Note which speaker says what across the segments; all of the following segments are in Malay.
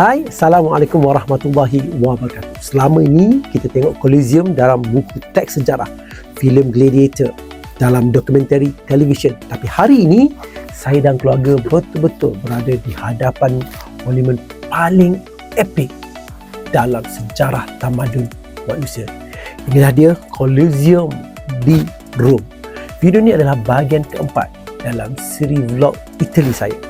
Speaker 1: Hai, Assalamualaikum warahmatullahi wabarakatuh. Selama ini kita tengok Coliseum dalam buku teks sejarah, filem Gladiator, dalam dokumentari televisyen. Tapi hari ini saya dan keluarga betul-betul berada di hadapan monumen paling epik dalam sejarah tamadun manusia. Inilah dia Coliseum di Rome. Video ini adalah bahagian keempat dalam siri vlog Italy saya.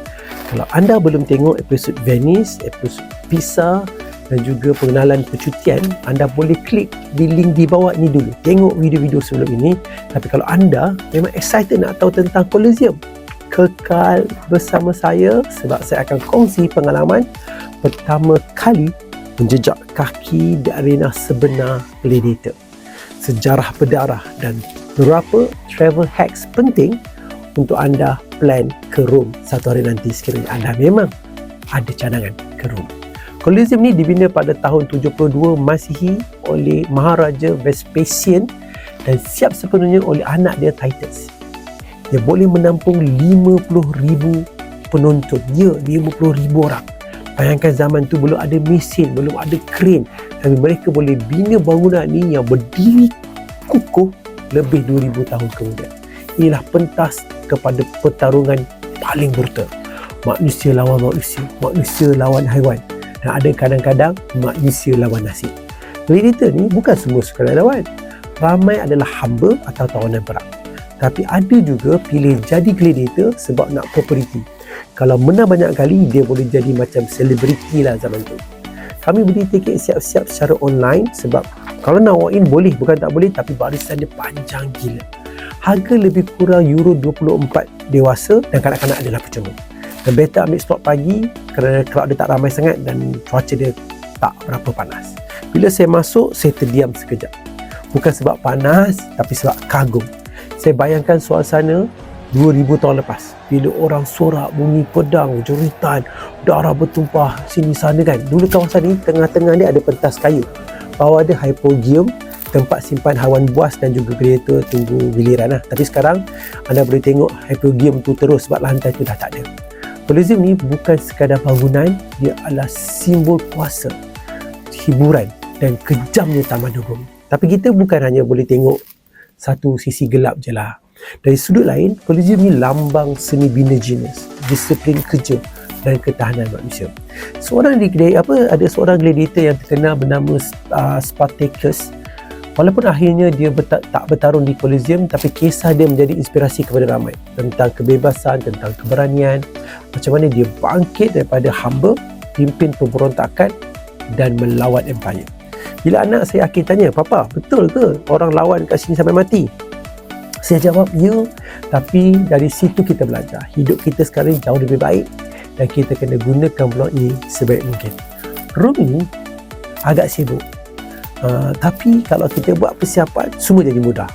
Speaker 1: Kalau anda belum tengok episod Venice, episod Pisa dan juga pengenalan percutian, anda boleh klik di link di bawah ini dulu. Tengok video-video sebelum ini. Tapi kalau anda memang excited nak tahu tentang Colosseum, kekal bersama saya sebab saya akan kongsi pengalaman pertama kali menjejak kaki di arena sebenar Gladiator. Sejarah berdarah dan beberapa travel hacks penting untuk anda plan ke Rome satu hari nanti sekiranya anda memang ada cadangan ke Rome. Coliseum ni dibina pada tahun 72 Masihi oleh Maharaja Vespasian dan siap sepenuhnya oleh anak dia Titus. Dia boleh menampung 50,000 penonton. Ya, 50,000 orang. Bayangkan zaman tu belum ada mesin, belum ada kren. Tapi mereka boleh bina bangunan ni yang berdiri kukuh lebih 2000 tahun kemudian. Inilah pentas kepada pertarungan paling brutal. Manusia lawan manusia manusia lawan haiwan. Dan ada kadang-kadang manusia lawan nasib gladiator ni bukan semua sekadar lawan. Ramai adalah hamba atau tawanan perang. Tapi ada juga pilih jadi gladiator sebab nak populariti kalau menang banyak kali dia boleh jadi macam selebriti lah zaman tu. Kami beli tiket siap-siap secara online sebab kalau nak walk in boleh bukan tak boleh tapi barisan dia panjang gila harga lebih kurang euro 24 dewasa dan kanak-kanak adalah percuma dan better ambil slot pagi kerana crowd dia tak ramai sangat dan cuaca dia tak berapa panas. Bila saya masuk saya terdiam sekejap. Bukan sebab panas tapi sebab kagum. Saya bayangkan suasana 2000 tahun lepas. Bila orang sorak bunyi pedang jeritan darah bertumpah sini sana kan. Dulu kawasan ni tengah-tengah dia ada pentas kayu. Bawah ada hypogeum tempat simpan haiwan buas dan juga kreator tunggu giliran lah. Tapi sekarang anda boleh tengok hypogeum tu terus sebab lantai tu dah tak ada. Coliseum ni bukan sekadar bangunan, dia adalah simbol kuasa, hiburan dan kejamnya taman Rome. Tapi kita bukan hanya boleh tengok satu sisi gelap je lah. Dari sudut lain, Coliseum ni lambang seni bina jenis, disiplin kerja dan ketahanan manusia. Seorang di apa ada seorang gladiator yang terkenal bernama uh, Spartacus Walaupun akhirnya dia berta- tak bertarung di Coliseum tapi kisah dia menjadi inspirasi kepada ramai tentang kebebasan, tentang keberanian, macam mana dia bangkit daripada hamba, pimpin pemberontakan dan melawan empire. Bila anak saya akhir tanya, Papa, betul ke orang lawan kat sini sampai mati? Saya jawab, ya. Tapi dari situ kita belajar. Hidup kita sekarang jauh lebih baik dan kita kena gunakan blog ini sebaik mungkin. Rumi agak sibuk Uh, tapi kalau kita buat persiapan semua jadi mudah.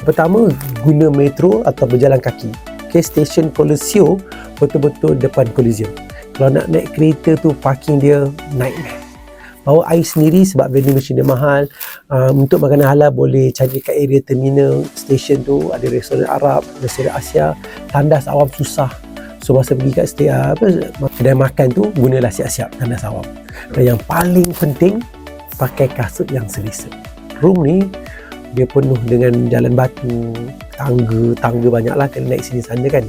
Speaker 1: Pertama guna metro atau berjalan kaki. Okay, stesen Colosseo betul-betul depan Coliseum kalau nak naik kereta tu parking dia nightmare. Bawa air sendiri sebab vending machine dia mahal. Uh, untuk makanan halal boleh cari kat area terminal stesen tu. Ada restoran Arab restoran Asia. Tandas awam susah. So masa pergi kat uh, apa, kedai makan tu gunalah siap-siap tandas awam. Dan yang paling penting pakai kasut yang selesa. Room ni dia penuh dengan jalan batu, tangga, tangga banyak lah kena naik sini sana kan.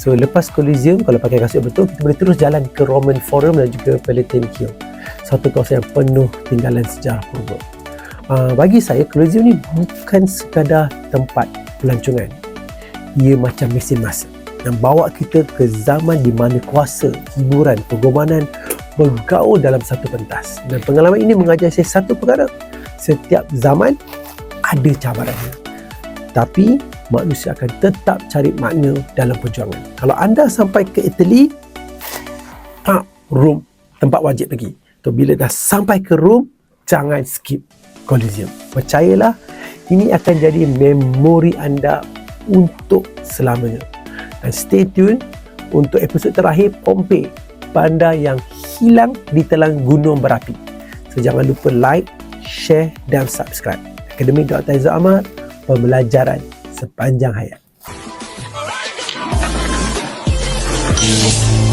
Speaker 1: So lepas Coliseum kalau pakai kasut betul kita boleh terus jalan ke Roman Forum dan juga Palatine Hill. Satu kawasan yang penuh tinggalan sejarah purba. Uh, bagi saya Coliseum ni bukan sekadar tempat pelancongan. Ia macam mesin masa yang bawa kita ke zaman di mana kuasa, hiburan, pergomanan bergaul dalam satu pentas. Dan pengalaman ini mengajar saya satu perkara. Setiap zaman ada cabarannya. Tapi manusia akan tetap cari makna dalam perjuangan. Kalau anda sampai ke Italy, tak room tempat wajib pergi. So, bila dah sampai ke room, jangan skip Coliseum. Percayalah, ini akan jadi memori anda untuk selamanya. Dan stay tune untuk episod terakhir Pompei, bandar yang hilang di telang gunung berapi. So jangan lupa like, share dan subscribe. Akademi Dr. Aizat Ahmad, pembelajaran sepanjang hayat. You.